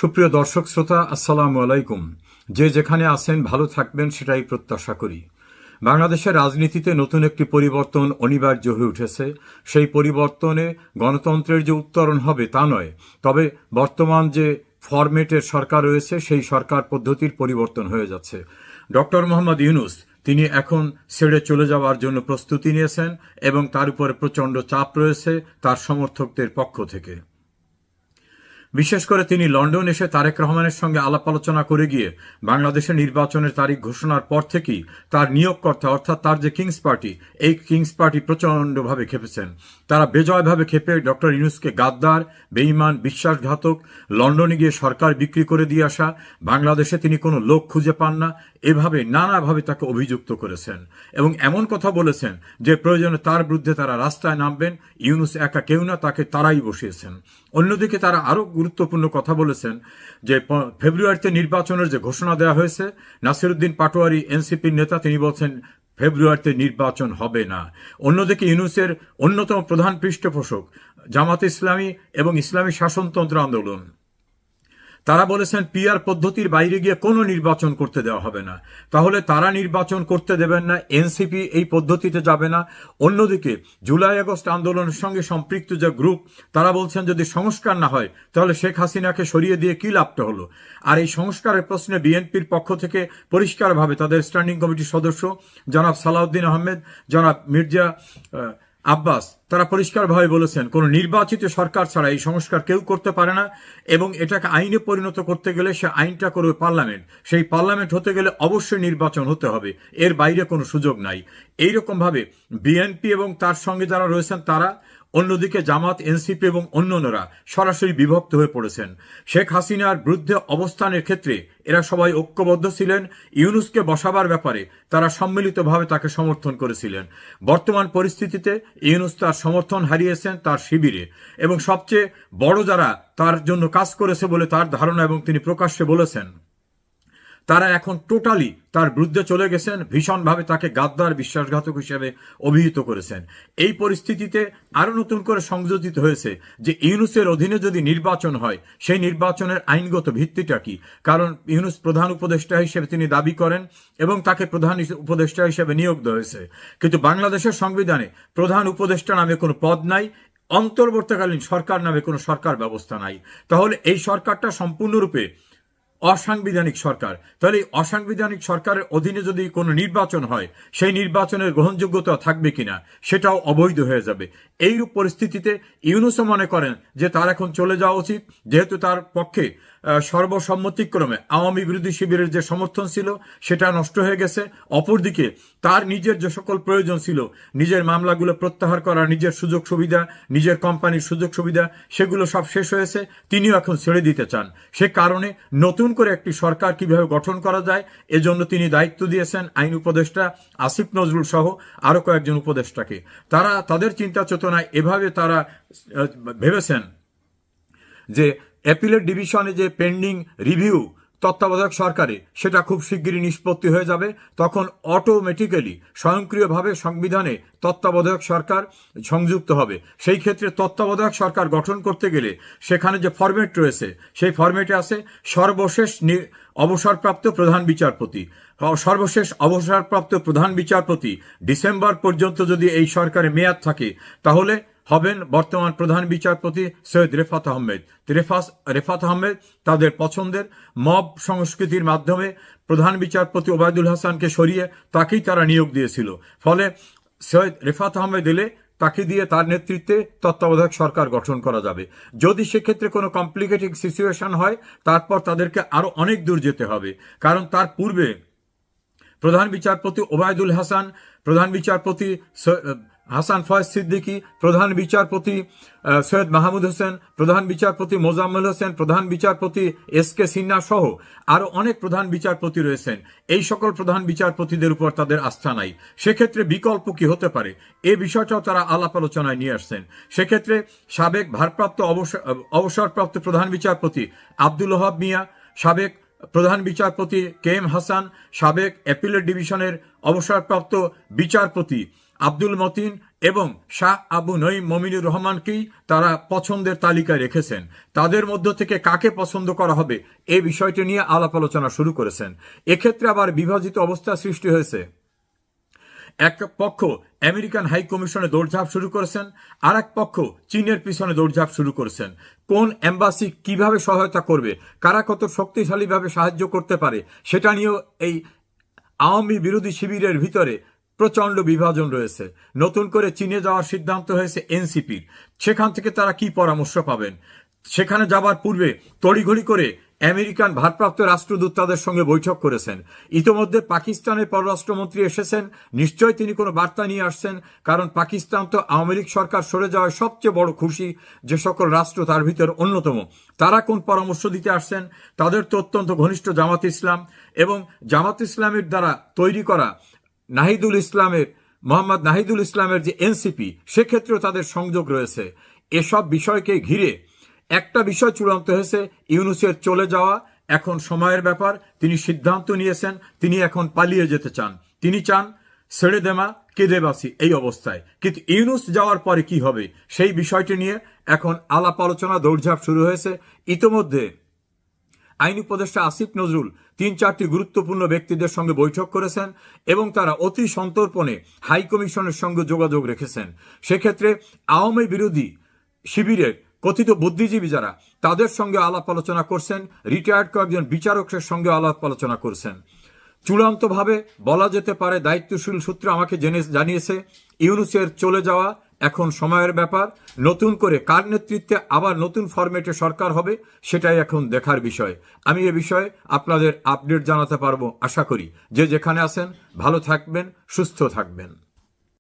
সুপ্রিয় দর্শক শ্রোতা, আসসালামু আলাইকুম। যে যেখানে আছেন, ভালো থাকবেন সেটাই প্রত্যাশা করি। বাংলাদেশের রাজনীতিতে নতুন একটি পরিবর্তন অনিবার্য হয়ে উঠেছে। সেই পরিবর্তনে গণতন্ত্রের যে উত্তরণ হবে তা নয়, তবে বর্তমান যে ফরমেটের সরকার রয়েছে, সেই সরকার পদ্ধতির পরিবর্তন হয়ে যাচ্ছে। ডক্টর মোহাম্মদ ইউনুস, তিনি এখন ছেড়ে চলে যাওয়ার জন্য প্রস্তুতি নিয়েছেন এবং তার উপরে প্রচণ্ড চাপ রয়েছে তার সমর্থকদের পক্ষ থেকে। বিশেষ করে তিনি লন্ডন এসে তারেক রহমানের সঙ্গে আলাপ আলোচনা করে গিয়ে বাংলাদেশের নির্বাচনের তারিখ ঘোষণার পর থেকেই তার নিয়োগকর্তা অর্থাৎ তার যে কিংস পার্টি, এই কিংস পার্টি প্রচণ্ডভাবে খেপেছেন। তারা বেজয়ভাবে খেপে ডক্টর ইউনুসকে গাদ্দার বেইমান বিশ্বাসঘাতক, লন্ডনে গিয়ে সরকার বিক্রি করে দিয়ে আসা, বাংলাদেশে তিনি কোনো লোক খুঁজে পান না এভাবে নানাভাবে তাকে অভিযুক্ত করেছেন এবং এমন কথা বলেছেন যে প্রয়োজনে তার বিরুদ্ধে তারা রাস্তায় নামবেন, ইউনুস একা কেউ না, তাকে তারাই বসিয়েছেন। অন্যদিকে তারা আরও গুরুত্বপূর্ণ কথা বলেছেন যে ফেব্রুয়ারিতে নির্বাচনের যে ঘোষণা দেওয়া হয়েছে, নাসিরুদ্দিন পাটোয়ারি এনসিপির নেতা, তিনি বলছেন, ফেব্রুয়ারিতে নির্বাচন হবে না। অন্যদিকে ইউনুসের অন্যতম প্রধান পৃষ্ঠপোষক জামাত ইসলামী এবং ইসলামী শাসনতন্ত্র আন্দোলন। তারা বলেছেন পিআর পদ্ধতির বাইরে গিয়ে কোনো নির্বাচন করতে দেওয়া হবে না। তাহলে তারা নির্বাচন করতে দেবেন না, এনসিপি এই পদ্ধতিতে যাবে না। অন্যদিকে জুলাই আগস্ট আন্দোলনের সঙ্গে সম্পৃক্ত যে গ্রুপ, তারা বলছেন যদি সংস্কার না হয়, তাহলে শেখ হাসিনাকে সরিয়ে দিয়ে কি লাভটা হলো? আর এই সংস্কারের প্রশ্নে বিএনপির পক্ষ থেকে পরিষ্কারভাবে তাদের স্ট্যান্ডিং কমিটির সদস্য জনাব সালাউদ্দিন আহমেদ, জনাব মির্জা আব্বাস তারা পরিষ্কারভাবে বলেছেন, কোন নির্বাচিত সরকার ছাড়া এই সংস্কার কেউ করতে পারে না এবং এটাকে আইনে পরিণত করতে গেলে সে আইনটা করবে পার্লামেন্ট। সেই পার্লামেন্ট হতে গেলে অবশ্যই নির্বাচন হতে হবে। এর বাইরে কোনো সুযোগ নাই। এইরকমভাবে বিএনপি এবং তার সঙ্গে যারা রয়েছেন তারা, অন্যদিকে জামাত, এনসিপি এবং অন্যান্যরা সরাসরি বিভক্ত হয়ে পড়েছেন। শেখ হাসিনার বিরুদ্ধে অবস্থানের ক্ষেত্রে এরা সবাই ঐক্যবদ্ধ ছিলেন। ইউনুসকে বসাবার ব্যাপারে তারা সম্মিলিতভাবে তাকে সমর্থন করেছিলেন। বর্তমান পরিস্থিতিতে ইউনুস তার সমর্থন হারিয়েছেন তার শিবিরে। এবং সবচেয়ে বড় যারা তার জন্য কাজ করেছে বলে তার ধারণা এবং তিনি প্রকাশ্যে বলেছেন। তারা এখন টোটালি তার বিরুদ্ধে চলে গেছেন, ভীষণভাবে তাকে গাদ্দার বিশ্বাসঘাতক হিসেবে অভিহিত করেছেন। এই পরিস্থিতিতে আরও নতুন করে সংযোজিত হয়েছে যে ইউনুসের অধীনে যদি নির্বাচন হয়, সেই নির্বাচনের আইনগত ভিত্তিটা কি? কারণ ইউনুস প্রধান উপদেষ্টা হিসেবে তিনি দাবি করেন এবং তাকে প্রধান উপদেষ্টা হিসেবে নিয়োগ দেওয়া হয়েছে। কিন্তু বাংলাদেশের সংবিধানে প্রধান উপদেষ্টা নামে কোনো পদ নাই, অন্তর্বর্তীকালীন সরকার নামে কোনো সরকার ব্যবস্থা নাই। তাহলে এই সরকারটা সম্পূর্ণরূপে অসাংবিধানিক সরকার। তাহলে এই অসাংবিধানিক সরকারের অধীনে যদি কোনো নির্বাচন হয়, সেই নির্বাচনের গ্রহণযোগ্যতা থাকবে কিনা, সেটাও অবৈধ হয়ে যাবে। এইরূপ পরিস্থিতিতে ইউনুসও মনে করেন যে তার এখন চলে যাওয়া উচিত, যেহেতু তার পক্ষে সর্বসম্মতিক্রমে আওয়ামী বিরোধী শিবিরের যে সমর্থন ছিল, সেটা নষ্ট হয়ে গেছে। অপরদিকে, তার নিজের যে সকল প্রয়োজন ছিল, নিজের মামলাগুলো প্রত্যাহার করা নিজের সুযোগ সুবিধা, নিজের কোম্পানির সুযোগ সুবিধা, সেগুলো সব শেষ হয়েছে। তিনিও এখন ছেড়ে দিতে চান। সে কারণে নতুন করে একটি সরকার কীভাবে গঠন করা যায়, এজন্য তিনি দায়িত্ব দিয়েছেন আইন উপদেষ্টা আসিফ নজরুল সহ আরও কয়েকজন উপদেষ্টাকে। তারা তাদের চিন্তা চেতনায় এভাবে তারা ভেবেছেন যে অ্যাপিলের ডিভিশনে যে পেন্ডিং রিভিউ তত্ত্বাবধায়ক সরকারে সেটা খুব শিগগিরই নিষ্পত্তি হয়ে যাবে। তখন অটোমেটিক্যালি স্বয়ংক্রিয়ভাবে সংবিধানে তত্ত্বাবধায়ক সরকার সংযুক্ত হবে। সেই ক্ষেত্রে তত্ত্বাবধায়ক সরকার গঠন করতে গেলে সেখানে যে ফরম্যাট রয়েছে, সেই ফরম্যাটে আছে সর্বশেষ অবসরপ্রাপ্ত প্রধান বিচারপতি। সর্বশেষ অবসরপ্রাপ্ত প্রধান বিচারপতি ডিসেম্বর পর্যন্ত যদি এই সরকারের মেয়াদ থাকে, তাহলে হবেন বর্তমান প্রধান বিচারপতি সৈয়দ রেফাত আহমেদ। রেফাস রেফাত আহমেদ তাদের পছন্দের মব সংস্কৃতির মাধ্যমে প্রধান বিচারপতি ওবায়দুল হাসানকে সরিয়ে তাকেই তারা নিয়োগ দিয়েছিল। ফলে সৈয়দ রেফাত আহমেদ এলে তাকে দিয়ে তার নেতৃত্বে তত্ত্বাবধায়ক সরকার গঠন করা যাবে। যদি সেক্ষেত্রে কোনো কমপ্লিকেটিং সিচুয়েশন হয়, তারপর তাদেরকে আরও অনেক দূর যেতে হবে। কারণ তার পূর্বে প্রধান বিচারপতি ওবায়দুল হাসান, প্রধান বিচারপতি হাসান ফয়েজ সিদ্দিকী, প্রধান বিচারপতি সৈয়দ মাহমুদ হোসেন, প্রধান বিচারপতি মোজাম্মেল হোসেন, প্রধান বিচারপতি এস কে সিনহা সহ আরও অনেক প্রধান বিচারপতি রয়েছেন। এই সকল প্রধান বিচারপতিদের উপর তাদের আস্থা নাই। সেক্ষেত্রে বিকল্প কি হতে পারে? এ বিষয়টাও তারা আলাপ আলোচনায় নিয়ে আসছেন। সেক্ষেত্রে সাবেক ভারপ্রাপ্ত অবসর- অবসরপ্রাপ্ত প্রধান বিচারপতি আব্দুল ওহাব মিয়া, সাবেক প্রধান বিচারপতি কে এম হাসান, সাবেক অ্যাপিলেট ডিভিশনের অবসরপ্রাপ্ত বিচারপতি আব্দুল মতিন এবং শাহ আবু নঈম মমিনুর রহমানকেই তারা পছন্দের তালিকায় রেখেছেন। তাদের মধ্য থেকে কাকে পছন্দ করা হবে এ বিষয়টি নিয়ে আলাপ আলোচনা শুরু করেছেন। এক্ষেত্রে আবার বিভাজিত অবস্থা সৃষ্টি হয়েছে। এক পক্ষ আমেরিকান হাই কমিশনে দৌড়ঝাঁপ শুরু করেছেন আর এক পক্ষ চীনের পিছনে দৌড়ঝাঁপ শুরু করেছেন। কোন এম্বাসি কীভাবে সহায়তা করবে, কারা কত শক্তিশালীভাবে সাহায্য করতে পারে, সেটা নিয়েও এই আওয়ামী বিরোধী শিবিরের ভিতরে প্রচণ্ড বিভাজন রয়েছে। নতুন করে চীনে যাওয়ার সিদ্ধান্ত হয়েছে এনসিপির। সেখান থেকে তারা কি পরামর্শ পাবেন? সেখানে যাবার পূর্বে তড়িঘড়ি করে আমেরিকান ভারপ্রাপ্ত রাষ্ট্রদূত তাদের সঙ্গে বৈঠক করেছেন। ইতোমধ্যে পাকিস্তানের পররাষ্ট্রমন্ত্রী এসেছেন। নিশ্চয় তিনি কোনো বার্তা নিয়ে আসছেন, কারণ পাকিস্তান তো আওয়ামী লীগ সরকার সরে যাওয়ায় সবচেয়ে বড় খুশি যে সকল রাষ্ট্র তার ভিতর অন্যতম। তারা কোন পরামর্শ দিতে আসছেন? তাদের তো অত্যন্ত ঘনিষ্ঠ জামাত ইসলাম এবং জামাত ইসলামের দ্বারা তৈরি করা নাহিদুল ইসলামের, মোহাম্মদ নাহিদুল ইসলামের যে এনসিপি, সেক্ষেত্রেও তাদের সংযোগ রয়েছে। এসব বিষয়কে ঘিরে একটা বিষয় চূড়ান্ত হয়েছে, ইউনুসের চলে যাওয়া। এখন সময়ের ব্যাপার, তিনি সিদ্ধান্ত নিয়েছেন, তিনি এখন পালিয়ে যেতে চান। তিনি চান ছেড়ে দেমা, কেঁদে বাসি এই অবস্থায়। কিন্তু ইউনুস যাওয়ার পরে কি হবে, সেই বিষয়টি নিয়ে এখন আলাপ আলোচনা, দৌড়ঝাঁপ শুরু হয়েছে। ইতোমধ্যে আইন উপদেষ্টা আসিফ নজরুল তিন চারটি গুরুত্বপূর্ণ ব্যক্তিদের সঙ্গে বৈঠক করেছেন এবং তারা অতি সন্তর্পণে হাইকমিশনের সঙ্গে যোগাযোগ রেখেছেন। সেক্ষেত্রে আওয়ামী বিরোধী শিবিরের কথিত বুদ্ধিজীবী যারা, তাদের সঙ্গে আলাপ আলোচনা করছেন, রিটায়ার্ড কয়েকজন বিচারকের সঙ্গে আলাপ আলোচনা করছেন। চূড়ান্তভাবে বলা যেতে পারে, দায়িত্বশীল সূত্র আমাকে জেনে জানিয়েছে, ইউনুসের চলে যাওয়া এখন সময়ের ব্যাপার। নতুন করে কার নেতৃত্বে আবার নতুন ফরম্যাটে সরকার হবে, সেটাই এখন দেখার বিষয়। আমি এ বিষয়ে আপনাদের আপডেট জানাতে পারব, আশা করি। যে যেখানে আছেন, ভালো থাকবেন, সুস্থ থাকবেন।